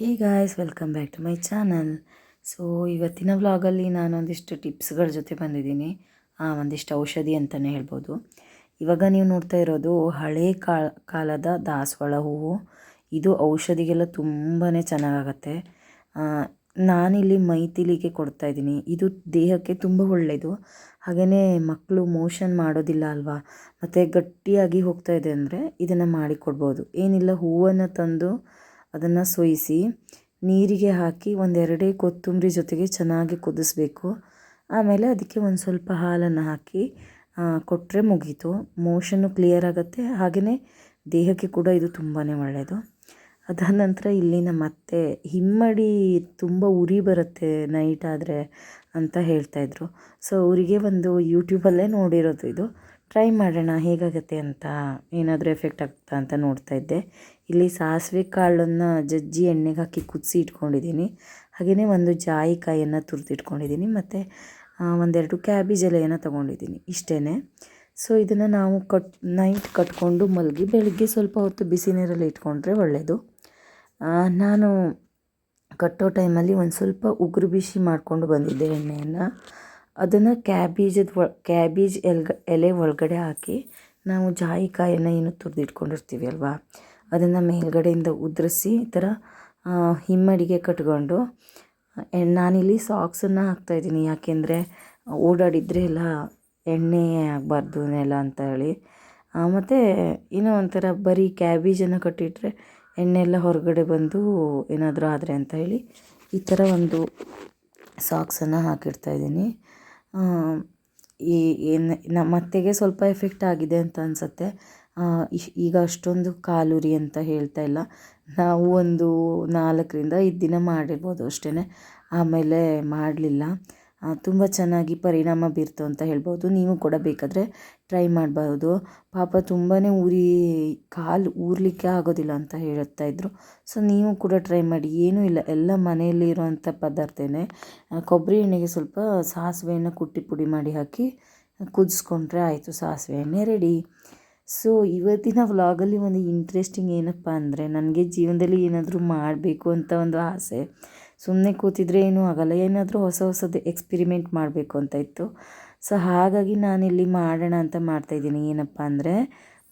Hey guys welcome back to my channel so ಇವತ್ತಿನ ವ್ಲಾಗಲ್ಲಿ ನಾನೊಂದಿಷ್ಟು ಟಿಪ್ಸ್ಗಳ ಜೊತೆ ಬಂದಿದ್ದೀನಿ. ಒಂದಿಷ್ಟು ಔಷಧಿ ಅಂತಲೇ ಹೇಳ್ಬೋದು. ಇವಾಗ ನೀವು ನೋಡ್ತಾ ಇರೋದು ಹಳೇ ಕಾಲ ಕಾಲದ ದಾಸವಾಳ ಹೂವು. ಇದು ಔಷಧಿಗೆಲ್ಲ ತುಂಬಾ ಚೆನ್ನಾಗಾಗತ್ತೆ. ಆ, ನಾನಿಲ್ಲಿ ಮೈತಿಲಿಗೆ ಕೊಡ್ತಾ ಇದ್ದೀನಿ. ಇದು ದೇಹಕ್ಕೆ ತುಂಬ ಒಳ್ಳೆಯದು ಹಾಗೆಯೇ ಮಕ್ಕಳು ಮೋಷನ್ ಮಾಡೋದಿಲ್ಲ ಅಲ್ವಾ? ಮತ್ತು ಗಟ್ಟಿಯಾಗಿ ಹೋಗ್ತಾ ಇದೆ ಅಂದರೆ ಇದನ್ನು ಮಾಡಿ ಕೊಡ್ಬೋದು ಏನಿಲ್ಲ ಹೂವನ್ನು ತಂದು ಅದನ್ನು ಸೋಯಿಸಿ ನೀರಿಗೆ ಹಾಕಿ ಒಂದೆರಡೇ ಕೊತ್ತಂಬರಿ ಜೊತೆಗೆ ಚೆನ್ನಾಗಿ ಕುದಿಸ್ಬೇಕು. ಆಮೇಲೆ ಅದಕ್ಕೆ ಒಂದು ಸ್ವಲ್ಪ ಹಾಲನ್ನು ಹಾಕಿ ಕೊಟ್ಟರೆ ಮುಗೀತು. ಮೋಷನ್ನು ಕ್ಲಿಯರ್ ಆಗುತ್ತೆ. ಹಾಗೆಯೇ ದೇಹಕ್ಕೆ ಕೂಡ ಇದು ತುಂಬಾ ಒಳ್ಳೆಯದು ಅದಾದ ನಂತರ ಇಲ್ಲಿ ನಮ್ಮ ಅತ್ತೆ ಹಿಮ್ಮಡಿ ತುಂಬ ಉರಿ ಬರುತ್ತೆ ನೈಟ್ ಆದರೆ ಅಂತ ಹೇಳ್ತಾಯಿದ್ರು ಸೊ, ಅವರಿಗೆ ಒಂದು ಯೂಟ್ಯೂಬಲ್ಲೇ ನೋಡಿರೋದು ಇದು. ಟ್ರೈ ಮಾಡೋಣ, ಹೇಗಾಗುತ್ತೆ ಅಂತ ಏನಾದರೂ ಎಫೆಕ್ಟ್ ಆಗುತ್ತಾ ಅಂತ ನೋಡ್ತಾ ಇದ್ದೆ. ಇಲ್ಲಿ ಸಾಸಿವೆ ಕಾಳನ್ನು ಜಜ್ಜಿ ಎಣ್ಣೆಗೆ ಹಾಕಿ ಕುದಿಸಿ ಇಟ್ಕೊಂಡಿದ್ದೀನಿ. ಹಾಗೆಯೇ ಒಂದು ಜಾಯಿಕಾಯಿಯನ್ನು ತುರಿದಿಟ್ಕೊಂಡಿದ್ದೀನಿ ಮತ್ತು ಒಂದೆರಡು ಕ್ಯಾಬೇಜ್ ಎಲೆಯನ್ನು ತೊಗೊಂಡಿದ್ದೀನಿ ಇಷ್ಟೇ ಸೊ ಇದನ್ನು ನಾವು ಕಟ್, ನೈಟ್ ಕಟ್ಕೊಂಡು ಮಲಗಿ ಬೆಳಗ್ಗೆ ಸ್ವಲ್ಪ ಹೊತ್ತು ಬಿಸಿ ನೀರಲ್ಲಿ ಇಟ್ಕೊಂಡ್ರೆ ಒಳ್ಳೆಯದು ನಾನು ಕಟ್ಟೋ ಟೈಮಲ್ಲಿ ಒಂದು ಸ್ವಲ್ಪ ಉಗುರು ಬಿಸಿ ಮಾಡಿಕೊಂಡು ಬಂದಿದ್ದೆ ಎಣ್ಣೆಯನ್ನು. ಅದನ್ನು ಕ್ಯಾಬೇಜದ ಒ ಕ್ಯಾಬೇಜ್ ಎಲ್ಗ, ಎಲೆ ಒಳಗಡೆ ಹಾಕಿ ನಾವು ಜಾಯಿಕಾಯನ್ನು ಏನು ತುರಿದಿಟ್ಕೊಂಡಿರ್ತೀವಿ ಅಲ್ವಾ? ಅದನ್ನು ಮೇಲ್ಗಡೆಯಿಂದ ಉದುರಿಸಿ ಈ ಥರ ಹಿಮ್ಮಡಿಗೆ ಕಟ್ಕೊಂಡು ನಾನಿಲ್ಲಿ ಸಾಕ್ಸನ್ನು ಹಾಕ್ತಾಯಿದ್ದೀನಿ ಯಾಕೆಂದರೆ ಓಡಾಡಿದರೆ ಎಲ್ಲ ಎಣ್ಣೆ ಆಗಬಾರ್ದು ನೆಲ ಅಂತ ಹೇಳಿ. ಮತ್ತು ಏನೋ ಒಂಥರ ಬರೀ ಕ್ಯಾಬೇಜನ್ನು ಕಟ್ಟಿಟ್ರೆ ಎಣ್ಣೆ ಎಲ್ಲ ಹೊರಗಡೆ ಬಂದು ಏನಾದರೂ ಆದರೆ ಅಂತ ಹೇಳಿ ಈ ಥರ ಒಂದು ಸಾಕ್ಸನ್ನು ಹಾಕಿರ್ತಾಯಿದ್ದೀನಿ ಈ ಏನು ನಮ್ಮ ಅತ್ತೆಗೆ ಸ್ವಲ್ಪ ಎಫೆಕ್ಟ್ ಆಗಿದೆ ಅಂತ ಅನಿಸುತ್ತೆ. ಈಗ ಅಷ್ಟೊಂದು ಕಾಲುರಿ ಅಂತ ಹೇಳ್ತಾ ಇಲ್ಲ. ನಾವು ಒಂದು ನಾಲ್ಕರಿಂದ ಐದು ದಿನ ಮಾಡಿರ್ಬೋದು ಅಷ್ಟೇ ಆಮೇಲೆ ಮಾಡಲಿಲ್ಲ. ತುಂಬ ಚೆನ್ನಾಗಿ ಪರಿಣಾಮ ಬೀರ್ತು ಅಂತ ಹೇಳ್ಬೋದು. ನೀವು ಕೂಡ ಬೇಕಾದರೆ ಟ್ರೈ ಮಾಡಬಹುದು ಪಾಪ ತುಂಬಾ ಉರಿ ಕಾಲು ಊರಲಿಕ್ಕೆ ಆಗೋದಿಲ್ಲ ಅಂತ ಹೇಳ್ತಾ ಇದ್ರು. ಸೊ, ನೀವು ಕೂಡ ಟ್ರೈ ಮಾಡಿ. ಏನೂ ಇಲ್ಲ. ಎಲ್ಲ ಮನೆಯಲ್ಲಿ ಇರುವಂಥ ಪದಾರ್ಥನೇ ಕೊಬ್ಬರಿ ಎಣ್ಣೆಗೆ ಸ್ವಲ್ಪ ಸಾಸಿವೆಯನ್ನು ಕುಟ್ಟಿ ಪುಡಿ ಮಾಡಿ ಹಾಕಿ ಕುದಿಸ್ಕೊಂಡ್ರೆ ಆಯಿತು. ಸಾಸಿವೆ ಎಣ್ಣೆ ರೆಡಿ. ಸೊ ಇವತ್ತಿನ ವ್ಲಾಗಲ್ಲಿ ಒಂದು ಇಂಟ್ರೆಸ್ಟಿಂಗ್ ಏನಪ್ಪ ಅಂದರೆ ನನಗೆ ಜೀವನದಲ್ಲಿ ಏನಾದರೂ ಮಾಡಬೇಕು ಅಂತ ಒಂದು ಆಸೆ. ಸುಮ್ಮನೆ ಕೂತಿದ್ರೆ ಏನೂ ಆಗಲ್ಲ. ಏನಾದರೂ ಹೊಸ ಹೊಸದು ಎಕ್ಸ್ಪಿರಿಮೆಂಟ್ ಮಾಡಬೇಕು ಅಂತ ಇತ್ತು. ಸೊ ಹಾಗಾಗಿ ನಾನಿಲ್ಲಿ ಮಾಡೋಣ ಅಂತ ಮಾಡ್ತಾಯಿದ್ದೀನಿ ಏನಪ್ಪ ಅಂದರೆ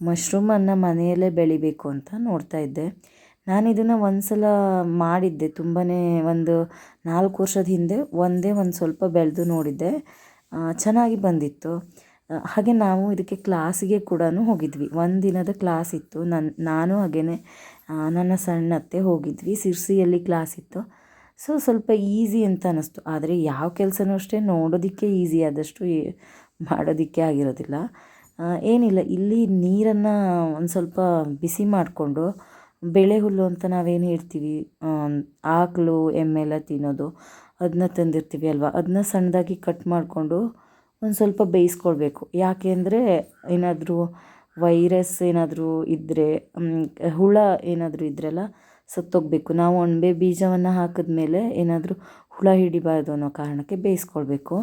ಮಶ್ರೂಮನ್ನು ಮನೆಯಲ್ಲೇ ಬೆಳಿಬೇಕು ಅಂತ ನೋಡ್ತಾ ಇದ್ದೆ. ನಾನು ಇದನ್ನು ಒಂದು ಸಲ ಮಾಡಿದ್ದೆ. ತುಂಬಾ ಒಂದು ನಾಲ್ಕು ವರ್ಷದ ಹಿಂದೆ ಒಂದೇ ಒಂದು ಸ್ವಲ್ಪ ಬೆಳೆದು ನೋಡಿದ್ದೆ. ಚೆನ್ನಾಗಿ ಬಂದಿತ್ತು. ಹಾಗೆ ನಾವು ಇದಕ್ಕೆ ಕ್ಲಾಸಿಗೆ ಕೂಡ ಹೋಗಿದ್ವಿ. ಒಂದು ದಿನದ ಕ್ಲಾಸ್ ಇತ್ತು. ನನ್ನ ನಾನು ಹಾಗೆಯೇ ನನ್ನ ಸಣ್ಣ ಅತ್ತೆ ಹೋಗಿದ್ವಿ. ಸಿರ್ಸಿಯಲ್ಲಿ ಕ್ಲಾಸ್ ಇತ್ತು. ಸೊ, ಸ್ವಲ್ಪ ಈಸಿ ಅಂತ ಅನ್ನಿಸ್ತು ಆದರೆ ಯಾವ ಕೆಲಸನೂ ಅಷ್ಟೇ ನೋಡೋದಕ್ಕೆ ಈಸಿ ಆದಷ್ಟು ಮಾಡೋದಕ್ಕೆ ಆಗಿರೋದಿಲ್ಲ. ಏನಿಲ್ಲ. ಇಲ್ಲಿ ನೀರನ್ನು ಒಂದು ಸ್ವಲ್ಪ ಬಿಸಿ ಮಾಡಿಕೊಂಡು ಬೆಳೆ ಹುಲ್ಲು ಅಂತ ನಾವೇನು ಹೇಳ್ತೀವಿ ಆಕಳು ಎಮ್ಮೆ ಎಲ್ಲ ತಿನ್ನೋದು ಅದನ್ನ ತಂದಿರ್ತೀವಿ ಅಲ್ವಾ? ಅದನ್ನ ಸಣ್ಣದಾಗಿ ಕಟ್ ಮಾಡಿಕೊಂಡು ಒಂದು ಸ್ವಲ್ಪ ಬೇಯಿಸ್ಕೊಳ್ಬೇಕು. ಯಾಕೆ ಅಂದರೆ ಏನಾದರೂ ವೈರಸ್ ಏನಾದರೂ ಇದ್ದರೆ ಹುಳ ಏನಾದರೂ ಇದ್ರೆಲ್ಲ ಸತ್ತೋಗಬೇಕು. ನಾವು ಅಣಬೆ ಬೀಜವನ್ನು ಹಾಕಿದ್ಮೇಲೆ ಏನಾದರೂ ಹುಳ ಹಿಡಿಬಾರ್ದು ಅನ್ನೋ ಕಾರಣಕ್ಕೆ ಬೇಯಿಸ್ಕೊಳ್ಬೇಕು.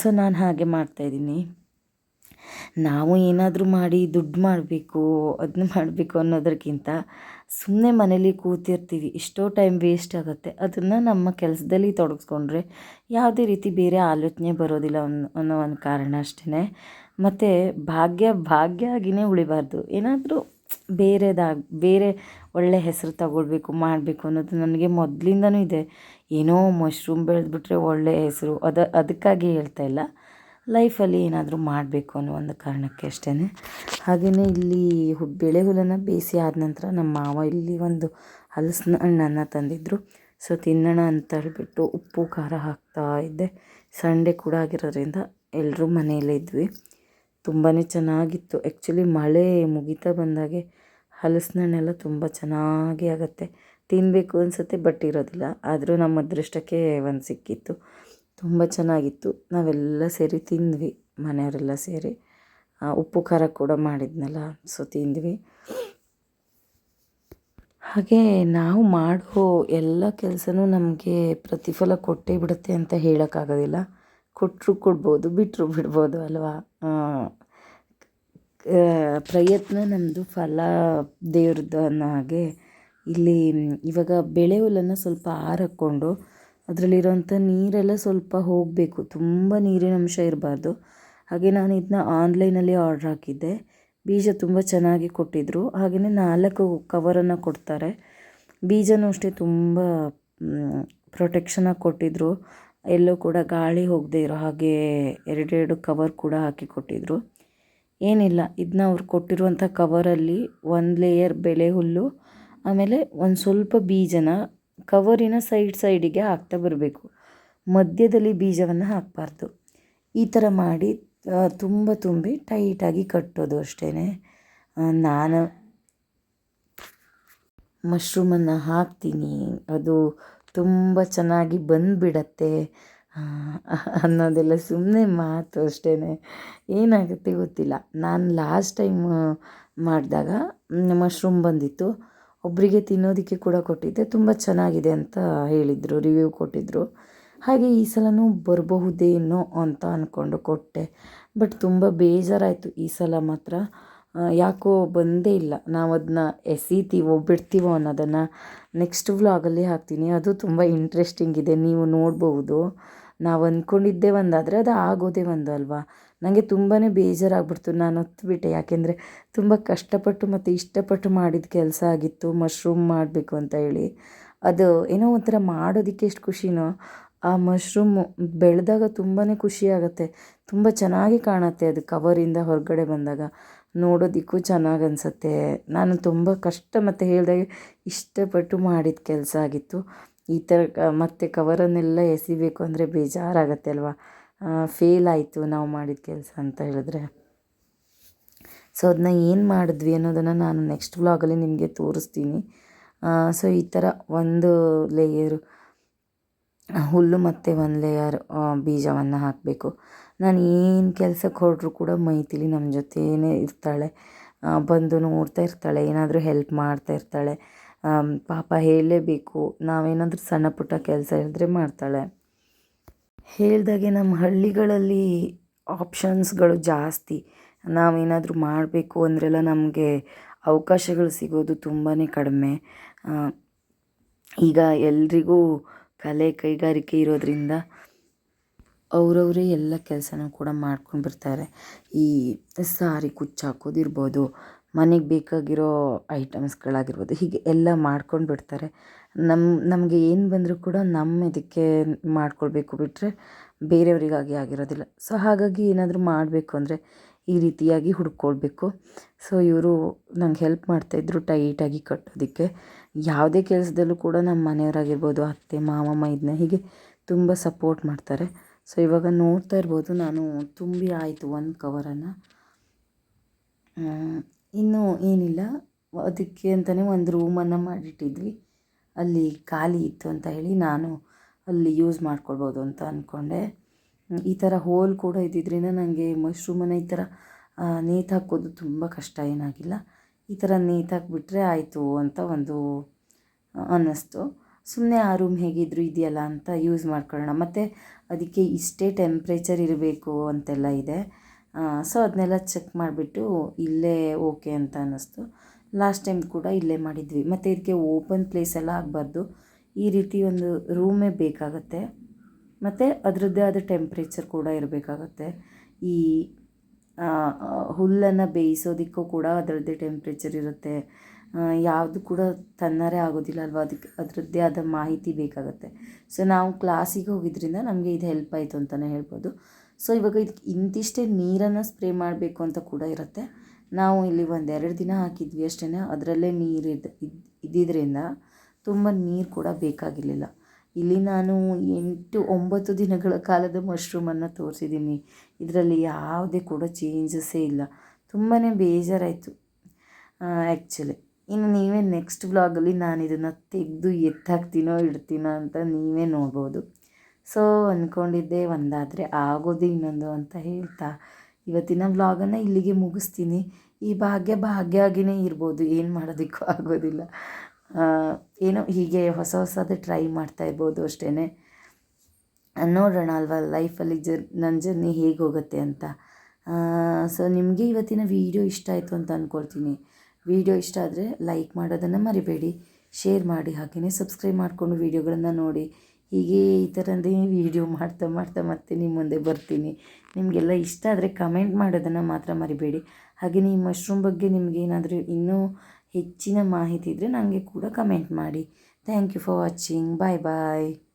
ಸೊ ನಾನು ಹಾಗೆ ಮಾಡ್ತಾಯಿದ್ದೀನಿ ನಾವು ಏನಾದರೂ ಮಾಡಿ ದುಡ್ಡು ಮಾಡಬೇಕು ಅದನ್ನ ಮಾಡಬೇಕು ಅನ್ನೋದಕ್ಕಿಂತ ಸುಮ್ಮನೆ ಮನೇಲಿ ಕೂತಿರ್ತೀವಿ. ಎಷ್ಟೋ ಟೈಮ್ ವೇಸ್ಟ್ ಆಗುತ್ತೆ. ಅದನ್ನು ನಮ್ಮ ಕೆಲಸದಲ್ಲಿ ತೊಡಗಿಸ್ಕೊಂಡ್ರೆ ಯಾವುದೇ ರೀತಿ ಬೇರೆ ಆಲೋಚನೆ ಬರೋದಿಲ್ಲ ಅನ್ನೋ ಒಂದು ಕಾರಣ ಅಷ್ಟೇ ಮತ್ತು ಭಾಗ್ಯ ಭಾಗ್ಯ ಆಗಿಯೇ ಉಳಿಬಾರ್ದು. ಏನಾದರೂ ಬೇರೆದಾಗಿ, ಬೇರೆ ಒಳ್ಳೆ ಹೆಸರು ತಗೊಳ್ಬೇಕು, ಮಾಡಬೇಕು ಅನ್ನೋದು ನನಗೆ ಮೊದಲಿಂದನೂ ಇದೆ. ಏನೋ ಮಶ್ರೂಮ್ ಬೆಳೆದ್ಬಿಟ್ರೆ ಒಳ್ಳೆ ಹೆಸರು. ಅದ, ಅದಕ್ಕಾಗಿ ಹೇಳ್ತಾ ಇಲ್ಲ. ಲೈಫಲ್ಲಿ ಏನಾದರೂ ಮಾಡಬೇಕು ಅನ್ನೋ ಒಂದು ಕಾರಣಕ್ಕೆ ಅಷ್ಟೇ ಹಾಗೆಯೇ ಇಲ್ಲಿ ಹು, ಬೆಳೆ ಹುಲ್ಲನ್ನು ಬೇಯಿಸಿ ಆದ ನಂತರ ನಮ್ಮ ಮಾವ ಇಲ್ಲಿ ಒಂದು ಹಲಸಿನ ಹಣ್ಣನ್ನು ತಂದಿದ್ದರು ಸೊ, ತಿನ್ನೋಣ ಅಂತ ಹೇಳಿಬಿಟ್ಟು ಉಪ್ಪು, ಖಾರ ಹಾಕ್ತಾ ಇದ್ದೆ. ಸಂಡೆ ಕೂಡ ಆಗಿರೋದ್ರಿಂದ ಎಲ್ಲರೂ ಮನೆಯಲ್ಲೇ ಇದ್ವಿ. ತುಂಬಾ ಚೆನ್ನಾಗಿತ್ತು. ಆ್ಯಕ್ಚುಲಿ ಮಳೆ ಮುಗಿತಾ ಬಂದಾಗೆ ಹಲಸಿನ ಹಣ್ಣೆಲ್ಲ ತುಂಬ ಚೆನ್ನಾಗಿ ಆಗುತ್ತೆ. ತಿನ್ನಬೇಕು ಅನಿಸುತ್ತೆ, ಬಟ್ ಇರೋದಿಲ್ಲ. ಆದರೂ ನಮ್ಮ ಅದೃಷ್ಟಕ್ಕೆ ಒಂದು ಸಿಕ್ಕಿತ್ತು. ತುಂಬ ಚೆನ್ನಾಗಿತ್ತು. ನಾವೆಲ್ಲ ಸೇರಿ ತಿಂದ್ವಿ, ಮನೆಯವರೆಲ್ಲ ಸೇರಿ. ಉಪ್ಪು, ಖಾರ ಕೂಡ ಮಾಡಿದ್ನಲ್ಲ, ಸೊ ತಿಂದ್ವಿ. ಹಾಗೆ ನಾವು ಮಾಡೋ ಎಲ್ಲ ಕೆಲಸನೂ ನಮಗೆ ಪ್ರತಿಫಲ ಕೊಟ್ಟೇ ಬಿಡುತ್ತೆ ಅಂತ ಹೇಳೋಕ್ಕಾಗೋದಿಲ್ಲ. ಕೊಟ್ಟರು ಕೊಡ್ಬೋದು ಬಿಟ್ಟರು ಬಿಡ್ಬೋದು ಅಲ್ವಾ? ಪ್ರಯತ್ನ ನಮ್ಮದು ಫಲ ದೇವ್ರದ್ದು ಅನ್ನೋ ಹಾಗೆ. ಇಲ್ಲಿ ಇವಾಗ ಬೆಳೆ ಹುಲ್ಲನ್ನು ಸ್ವಲ್ಪ ಆರಕ್ಕೊಂಡು ಅದರಲ್ಲಿರೋಂಥ ನೀರೆಲ್ಲ ಸ್ವಲ್ಪ ಹೋಗಬೇಕು. ತುಂಬ ನೀರಿನ ಅಂಶ ಇರಬಾರ್ದು. ಹಾಗೆ ನಾನು ಇದನ್ನ ಆನ್ಲೈನಲ್ಲಿ ಆರ್ಡ್ರ್ ಹಾಕಿದ್ದೆ. ಬೀಜ ತುಂಬ ಚೆನ್ನಾಗಿ ಕೊಟ್ಟಿದ್ದರು ಹಾಗೆಯೇ ನಾಲ್ಕು ಕವರನ್ನು ಕೊಡ್ತಾರೆ. ಬೀಜನೂ ಅಷ್ಟೇ ತುಂಬ ಪ್ರೊಟೆಕ್ಷನಾಗಿ ಕೊಟ್ಟಿದ್ದರು ಎಲ್ಲೂ ಕೂಡ ಗಾಳಿ ಹೋಗದೆ ಇರೋ ಹಾಗೆ ಎರಡೆರಡು ಕವರ್ ಕೂಡ ಹಾಕಿ ಕೊಟ್ಟಿದ್ದರು ಏನಿಲ್ಲ, ಇದನ್ನ ಅವ್ರು ಕೊಟ್ಟಿರುವಂಥ ಕವರಲ್ಲಿ ಒಂದು ಲೇಯರ್ ಬೆಳೆ ಹುಲ್ಲು, ಆಮೇಲೆ ಒಂದು ಸ್ವಲ್ಪ ಬೀಜನ ಕವರಿನ ಸೈಡ್ ಸೈಡಿಗೆ ಹಾಕ್ತಾ ಬರಬೇಕು. ಮಧ್ಯದಲ್ಲಿ ಬೀಜವನ್ನು ಹಾಕಬಾರ್ದು. ಈ ಥರ ಮಾಡಿ ತುಂಬ ತುಂಬಿ ಟೈಟಾಗಿ ಕಟ್ಟೋದು ಅಷ್ಟೇ ನಾನು ಮಶ್ರೂಮನ್ನು ಹಾಕ್ತೀನಿ. ಅದು ತುಂಬ ಚೆನ್ನಾಗಿ ಬಂದುಬಿಡತ್ತೆ ಅನ್ನೋದೆಲ್ಲ ಸುಮ್ಮನೆ ಮಾತು ಅಷ್ಟೇ ಏನಾಗುತ್ತೆ ಗೊತ್ತಿಲ್ಲ. ನಾನು ಲಾಸ್ಟ್ ಟೈಮ್ ಮಾಡಿದಾಗ ಮಶ್ರೂಮ್ ಬಂದಿತ್ತು. ಒಬ್ಬರಿಗೆ ತಿನ್ನೋದಕ್ಕೆ ಕೂಡ ಕೊಟ್ಟಿದ್ದೆ. ತುಂಬ ಚೆನ್ನಾಗಿದೆ ಅಂತ ಹೇಳಿದರು ರಿವ್ಯೂ ಕೊಟ್ಟಿದ್ದರು ಹಾಗೆ ಈ ಸಲನೂ ಬರಬಹುದೇನೋ ಅಂತ ಅಂದ್ಕೊಂಡು ಕೊಟ್ಟೆ. ಬಟ್ ತುಂಬ ಬೇಜಾರಾಯಿತು ಈ ಸಲ ಮಾತ್ರ. ಯಾಕೋ ಬಂದೇ ಇಲ್ಲ. ನಾವು ಅದನ್ನ ಎಸೀತೀವೋ ಬಿಡ್ತೀವೋ ಅನ್ನೋದನ್ನು. ನೆಕ್ಸ್ಟ್ ವ್ಲಾಗಲ್ಲಿ ಹಾಕ್ತೀನಿ. ಅದು ತುಂಬ ಇಂಟ್ರೆಸ್ಟಿಂಗ್ ಇದೆ. ನೀವು ನೋಡ್ಬೋದು ನಾವು ಅಂದ್ಕೊಂಡಿದ್ದೇ ಒಂದಾದರೆ ಅದು ಆಗೋದೇ ಒಂದು ಅಲ್ವಾ? ನನಗೆ ತುಂಬಾ ಬೇಜಾರಾಗ್ಬಿಡ್ತು. ನಾನು ಒತ್ಬಿಟ್ಟೆ. ಯಾಕೆಂದರೆ ತುಂಬ ಕಷ್ಟಪಟ್ಟು ಮತ್ತು ಇಷ್ಟಪಟ್ಟು ಮಾಡಿದ ಕೆಲಸ ಆಗಿತ್ತು. ಮಶ್ರೂಮ್ ಮಾಡಬೇಕು ಅಂತ ಹೇಳಿ. ಅದು ಏನೋ ಒಂಥರ ಮಾಡೋದಕ್ಕೆ ಎಷ್ಟು ಖುಷಿನೋ, ಆ ಮಶ್ರೂಮು ಬೆಳೆದಾಗ ತುಂಬಾ ಖುಷಿ ತುಂಬ ಚೆನ್ನಾಗಿ ಕಾಣುತ್ತೆ ಅದು ಕವರಿಂದ ಹೊರಗಡೆ ಬಂದಾಗ. ನೋಡೋದಕ್ಕೂ ಚೆನ್ನಾಗಿ ಅನಿಸುತ್ತೆ. ನಾನು ತುಂಬ ಕಷ್ಟ ಮತ್ತು ಹೇಳಿದಾಗ ಇಷ್ಟಪಟ್ಟು ಮಾಡಿದ ಕೆಲಸ ಆಗಿತ್ತು. ಈ ಥರ ಮತ್ತು ಕವರನ್ನೆಲ್ಲ ಎಸಿಬೇಕು ಅಂದರೆ ಬೇಜಾರಾಗತ್ತೆ ಅಲ್ವಾ? ಫೇಲ್ ಆಯಿತು ನಾವು ಮಾಡಿದ ಕೆಲಸ ಅಂತ ಹೇಳಿದ್ರೆ. ಸೊ ಅದನ್ನ ಏನು ಮಾಡಿದ್ವಿ ಅನ್ನೋದನ್ನು ನಾನು ನೆಕ್ಸ್ಟ್ ವ್ಲಾಗಲ್ಲಿ ನಿಮಗೆ ತೋರಿಸ್ತೀನಿ. ಸೊ ಈ ಥರ ಒಂದು ಲೇಯರು ಹುಲ್ಲು ಮತ್ತು ಒಂದು ಲೇಯರ್ ಬೀಜವನ್ನು ಹಾಕಬೇಕು. ನಾನು ಏನು ಕೆಲಸಕ್ಕೆ ಹೊರಟ್ರು ಕೂಡ ಮೈಥಿಲಿ ನಮ್ಮ ಜೊತೆಯೇ ಇರ್ತಾಳೆ. ಬಂದು ನೋಡ್ತಾ ಇರ್ತಾಳೆ, ಏನಾದರೂ ಹೆಲ್ಪ್ ಮಾಡ್ತಾ ಇರ್ತಾಳೆ. ಪಾಪ ಹೇಳಲೇಬೇಕು, ನಾವೇನಾದರೂ ಸಣ್ಣ ಪುಟ್ಟ ಕೆಲಸ ಇದ್ದರೆ ಮಾಡ್ತಾಳೆ. ಹೇಳಿದಾಗೆ ನಮ್ಮ ಹಳ್ಳಿಗಳಲ್ಲಿ ಆಪ್ಷನ್ಸ್ಗಳು ಜಾಸ್ತಿ. ನಾವೇನಾದರೂ ಮಾಡಬೇಕು ಅಂದ್ರೆಲ್ಲ ನಮಗೆ ಅವಕಾಶಗಳು ಸಿಗೋದು ತುಂಬಾ ಕಡಿಮೆ. ಈಗ ಎಲ್ರಿಗೂ ಕಲೆ ಕೈಗಾರಿಕೆ ಇರೋದರಿಂದ ಅವರವರೇ ಎಲ್ಲ ಕೆಲಸನೂ ಕೂಡ ಮಾಡ್ಕೊಂಡು ಬರ್ತಾರೆ. ಈ ಸಾರಿ, ಕುಚ್ಚು ಹಾಕೋದಿರ್ಬೋದು ಮನೆಗೆ ಬೇಕಾಗಿರೋ ಐಟಮ್ಸ್ಗಳಾಗಿರ್ಬೋದು, ಹೀಗೆ ಎಲ್ಲ ಮಾಡ್ಕೊಂಡು ಬಿಡ್ತಾರೆ. ನಮ್ಮ ನಮಗೆ ಏನು ಬಂದರೂ ಕೂಡ ನಮ್ಮ ಇದಕ್ಕೆ ಮಾಡ್ಕೊಳ್ಬೇಕು ಬಿಟ್ಟರೆ ಬೇರೆಯವರಿಗಾಗಿ ಆಗಿರೋದಿಲ್ಲ. ಸೊ ಹಾಗಾಗಿ ಏನಾದರೂ ಮಾಡಬೇಕು ಅಂದರೆ ಈ ರೀತಿಯಾಗಿ ಹುಡ್ಕೊಳ್ಬೇಕು. ಸೊ ಇವರು ನಂಗೆ ಹೆಲ್ಪ್ ಮಾಡ್ತಾಯಿದ್ರು ಟೈಟಾಗಿ ಕಟ್ಟೋದಕ್ಕೆ. ಯಾವುದೇ ಕೆಲಸದಲ್ಲೂ ಕೂಡ ನಮ್ಮ ಮನೆಯವರಾಗಿರ್ಬೋದು, ಅತ್ತೆ ಮಾವ ಮೈದ್ನ ಹೀಗೆ ತುಂಬ ಸಪೋರ್ಟ್ ಮಾಡ್ತಾರೆ. ಸೊ ಇವಾಗ ನೋಡ್ತಾ ಇರ್ಬೋದು, ನಾನು ತುಂಬಿ ಆಯಿತು ಒಂದು ಕವರನ್ನು ಇನ್ನೂ ಏನಿಲ್ಲ. ಅದಕ್ಕೆ ಅಂತಲೇ ಒಂದು ರೂಮನ್ನು ಮಾಡಿಟ್ಟಿದ್ವಿ. ಅಲ್ಲಿ ಖಾಲಿ ಇತ್ತು ಅಂತ ಹೇಳಿ ನಾನು ಅಲ್ಲಿ ಯೂಸ್ ಮಾಡ್ಕೊಳ್ಬೋದು ಅಂತ ಅಂದ್ಕೊಂಡೆ ಈ ಥರ ಹೋಲ್ ಕೂಡ ಇದ್ದಿದ್ದರಿಂದ ನನಗೆ ಮಶ್ರೂಮನ್ನು ಈ ಥರ ನೇತು ಹಾಕೋದು ತುಂಬ ಕಷ್ಟ, ಏನಾಗಿಲ್ಲ. ಈ ಥರ ನೇತು ಹಾಕಿಬಿಟ್ರೆ ಆಯಿತು ಅಂತ ಒಂದು ಅನ್ನಿಸ್ತು. ಸುಮ್ಮನೆ ಆ ರೂಮ್ ಹೇಗಿದ್ರು ಇದೆಯಲ್ಲ ಅಂತ ಯೂಸ್ ಮಾಡ್ಕೊಳ್ಳೋಣ. ಮತ್ತು ಅದಕ್ಕೆ ಇಷ್ಟೇ ಟೆಂಪ್ರೇಚರ್ ಇರಬೇಕು ಅಂತೆಲ್ಲ ಇದೆ. ಸೊ ಅದನ್ನೆಲ್ಲ ಚೆಕ್ ಮಾಡಿಬಿಟ್ಟು ಇಲ್ಲೇ ಓಕೆ ಅಂತ ಅನ್ನಿಸ್ತು. ಲಾಸ್ಟ್ ಟೈಮ್ ಕೂಡ ಇಲ್ಲೇ ಮಾಡಿದ್ವಿ. ಮತ್ತು ಇದಕ್ಕೆ ಓಪನ್ ಪ್ಲೇಸ್ ಎಲ್ಲ ಆಗಬಾರ್ದು. ಈ ರೀತಿ ಒಂದು ರೂಮೇ ಬೇಕಾಗತ್ತೆ. ಮತ್ತು ಅದರದ್ದೇ ಆದ ಟೆಂಪ್ರೇಚರ್ ಕೂಡ ಇರಬೇಕಾಗತ್ತೆ. ಈ ಹುಲ್ಲನ್ನು ಬೇಯಿಸೋದಕ್ಕೂ ಕೂಡ ಅದರದ್ದೇ ಟೆಂಪ್ರೇಚರ್ ಇರುತ್ತೆ. ಯಾವುದು ಕೂಡ ತನ್ನರೇ ಆಗೋದಿಲ್ಲ ಅಲ್ವಾ? ಅದಕ್ಕೆ ಅದರದ್ದೇ ಆದ ಮಾಹಿತಿ ಬೇಕಾಗುತ್ತೆ. ಸೊ ನಾವು ಕ್ಲಾಸಿಗೆ ಹೋಗಿದ್ರಿಂದ ನಮಗೆ ಇದು ಹೆಲ್ಪ್ ಆಯಿತು ಅಂತಲೇ ಹೇಳ್ಬೋದು. ಸೊ ಇವಾಗ ಇದಕ್ಕೆ ಇಂತಿಷ್ಟೇ ನೀರನ್ನು ಸ್ಪ್ರೇ ಮಾಡಬೇಕು ಅಂತ ಕೂಡ ಇರುತ್ತೆ. ನಾವು ಇಲ್ಲಿ ಒಂದೆರಡು ದಿನ ಹಾಕಿದ್ವಿ ಅಷ್ಟೇ ಅದರಲ್ಲೇ ನೀರು ಇದ್ದ ಇದ್ದಿದ್ದರಿಂದ ತುಂಬ ನೀರು ಕೂಡ ಬೇಕಾಗಿರಲಿಲ್ಲ. ಇಲ್ಲಿ ನಾನು ಎಂಟು ಒಂಬತ್ತು ದಿನಗಳ ಕಾಲದ ಮಶ್ರೂಮನ್ನು ತೋರಿಸಿದ್ದೀನಿ. ಇದರಲ್ಲಿ ಯಾವುದೇ ಕೂಡ ಚೇಂಜಸ್ಸೇ ಇಲ್ಲ. ತುಂಬಾ ಬೇಜಾರಾಯಿತು. ಆ್ಯಕ್ಚುಲಿ ಇನ್ನು ನೀವೇ ನೆಕ್ಸ್ಟ್ ವ್ಲಾಗಲ್ಲಿ ನಾನು ಇದನ್ನು ತೆಗೆದು ಎತ್ತಾಕ್ತೀನೋ ಇಡ್ತೀನೋ ಅಂತ ನೀವೇ ನೋಡ್ಬೋದು. ಸೊ ಅಂದ್ಕೊಂಡಿದ್ದೆ ಒಂದಾದರೆ ಆಗೋದು ಇನ್ನೊಂದು ಅಂತ ಹೇಳ್ತಾ. ಇವತ್ತಿನ ವ್ಲಾಗನ್ನು ಇಲ್ಲಿಗೆ ಮುಗಿಸ್ತೀನಿ. ಈ ಭಾಗ್ಯ ಭಾಗ್ಯ ಆಗಿಯೇ ಇರ್ಬೋದು. ಏನು ಮಾಡೋದಕ್ಕೂ ಆಗೋದಿಲ್ಲ. ಏನೋ ಹೀಗೆ ಹೊಸ ಹೊಸದು ಟ್ರೈ ಮಾಡ್ತಾ ಇರ್ಬೋದು ಅಷ್ಟೇ ನೋಡೋಣ ಅಲ್ವಾ ಲೈಫಲ್ಲಿ ಜರ್ ನನ್ನ ಜರ್ನಿ ಹೇಗೆ ಹೋಗುತ್ತೆ ಅಂತ. ಸೊ ನಿಮಗೆ ಇವತ್ತಿನ ವೀಡಿಯೋ ಇಷ್ಟ ಆಯಿತು ಅಂತ ಅಂದ್ಕೊಳ್ತೀನಿ ವೀಡಿಯೋ ಇಷ್ಟ ಆದರೆ ಲೈಕ್ ಮಾಡೋದನ್ನು ಮರಿಬೇಡಿ ಶೇರ್ ಮಾಡಿ ಹಾಗೆಯೇ ಸಬ್ಸ್ಕ್ರೈಬ್ ಮಾಡಿಕೊಂಡು ವೀಡಿಯೋಗಳನ್ನು ನೋಡಿ. ಹೀಗೆ ಈ ಥರದೇ ವೀಡಿಯೋ ಮಾಡ್ತಾ ಮಾಡ್ತಾ ಮತ್ತೆ ನಿಮ್ಮ ಮುಂದೆ ಬರ್ತೀನಿ. ನಿಮಗೆಲ್ಲ ಇಷ್ಟ ಆದರೆ ಕಮೆಂಟ್ ಮಾಡೋದನ್ನು ಮಾತ್ರ ಮರಿಬೇಡಿ. ಹಾಗೆ ಈ ಮಶ್ರೂಮ್ ಬಗ್ಗೆ ನಿಮಗೇನಾದರೂ ಇನ್ನೂ ಹೆಚ್ಚಿನ ಮಾಹಿತಿ ಇದ್ದರೆ ನನಗೆ ಕೂಡ ಕಮೆಂಟ್ ಮಾಡಿ. Thank you for watching bye bye